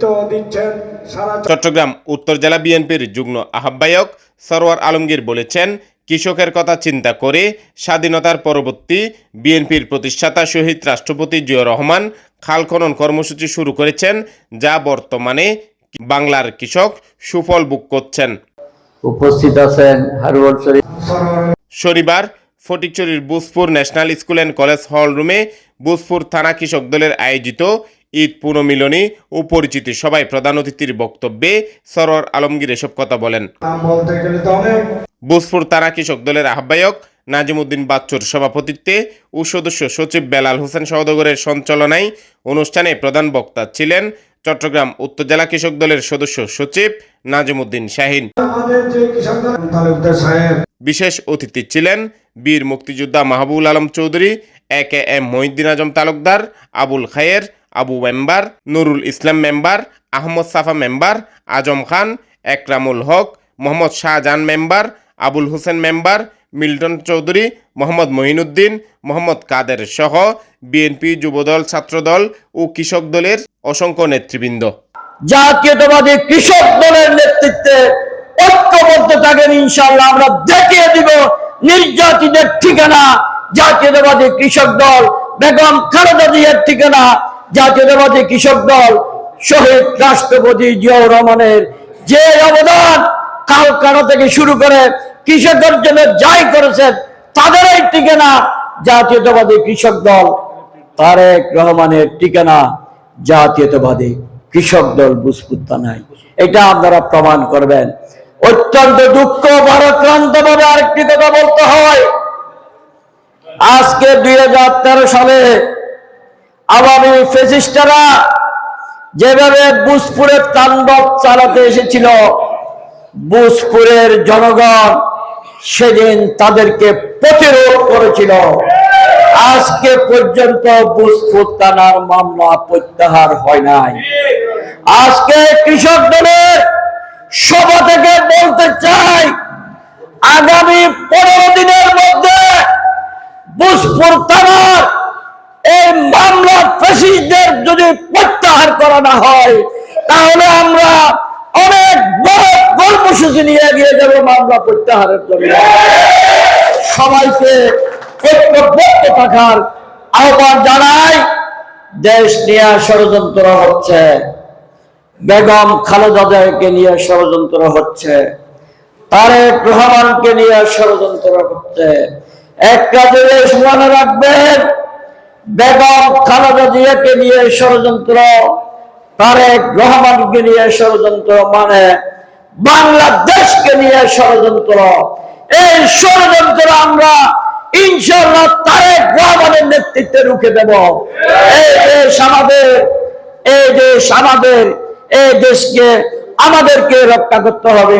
নেতৃত্ব দিচ্ছেন সারা চট্টগ্রাম উত্তর জেলা বিএনপির যুগ্ম আহ্বায়ক সরওয়ার আলমগীর বলেছেন কৃষকের কথা চিন্তা করে স্বাধীনতার পরবর্তী বিএনপির প্রতিষ্ঠাতা শহীদ রাষ্ট্রপতি জিয়া রহমান খাল খনন কর্মসূচি শুরু করেছেন যা বর্তমানে বাংলার কৃষক সুফল বুক করছেন। উপস্থিত আছেন হারুয়াল শরীফ। শনিবার ফটিকচুরির Buspur national school and college hall রুমে বুসপুর থানা কৃষক দলের আয়োজিত ঈদ পুনর্মিলনী ও পরিচিতি সভায় প্রধান অতিথির বক্তব্যে সরোয়ার আলমগীর এসব কথা বলেন। বুসপুর থানা কৃষক দলের আহ্বায়ক নাজিমুদ্দিন বাচ্চুর সভাপতিত্বে ও সদস্য সচিব বেলাল হোসেন সওদাগরের সঞ্চালনায় অনুষ্ঠানে প্রধান বক্তা ছিলেন চট্টগ্রাম উত্তর জেলা কৃষক দলের সদস্য সচিব নাজিমুদ্দিন শাহিন। বিশেষ অতিথি ছিলেন বীর মুক্তিযোদ্ধা Mahbul Alam Chowdhury A K M Mohiddin Azam Talukdar Abul Khayer Abu member, Nurul Islam member, Ahmad Safa member, Azam Khan, Ekramul Haque, Mohammad Shahjahan member, Abul Hossain member, Milton Chowdhury, Mohammad Mohinuddin Mohammad Kader সহ BNP Jubodal, ছাত্রদল ও কৃষক দলের অসংখ্য নেতৃবৃন্দ। জাতীয়তাবাদী কৃষক দলের নেতৃত্বে ঐক্যবদ্ধ থাকেন ইনশাল্লাহ আমরা দেখিয়ে দিব নির্যাতিতের ঠিকানা। জাতীয়তাবাদী কৃষক দল বেগম খালেদা জিয়ার ঠিকানা জাতীয়তাবাদী কৃষক দল, শহীদ রাষ্ট্রপতি জিয়াউর রহমানের যে অবদান কালকাটা থেকে শুরু করে কৃষকের জন্য যাই করেছেন তাদের এই ঠিকানা জাতীয়তাবাদী কৃষক দল, তারেক রহমানের ঠিকানা জাতীয়তাবাদী কৃষক দল বুঝপুত্তা নাই এটা আপনারা প্রমাণ করবেন। অত্যন্ত দুঃখ ভারাক্রান্ত ভাবে আরেকটি কথা বলতে হয়। আজকে দুই হাজার তেরো সালে আওয়ামী যেভাবে বুসপুরের তাণ্ডব চালাতে এসেছিল বুসপুরের জনগণ সেদিন তাদেরকে প্রতিরোধ করেছিল। আজকে পর্যন্ত বুসপুর থানার মামলা প্রত্যাহার হয় নাই। আজকে কৃষক দলের সভা থেকে বলতে চাই, আগামী পনেরো দিনের মধ্যে বুসপুর থানার প্রত্যাহার করা না হয়, তাহলে আমরা অনেক বড় কর্মসূচি নিয়ে এগিয়ে যাব মামলা প্রত্যাহারের জন্য। সবাইকে ঐক্যবদ্ধ থাকার আহ্বান জানাই, দেশ নিয়ে ষড়যন্ত্র হচ্ছে। বেগম খালেদা জিয়াকে নিয়ে ষড়যন্ত্র হচ্ছে। তারেক রহমানকে নিয়ে ষড়যন্ত্র হচ্ছে। একটা জিনিস মনে রাখবেন বেগম খালেদা জিয়াকে নিয়ে ষড়যন্ত্র, তারেক রহমানকে নিয়ে ষড়যন্ত্র মানে বাংলাদেশকে নিয়ে ষড়যন্ত্র। এই ষড়যন্ত্র আমরা ইনশাল্লাহ তারেক রহমানের নেতৃত্বে রুখে দেব। এই দেশ আমাদের, এই দেশ আমাদের, এই দেশকে আমাদেরকে রক্ষা করতে হবে।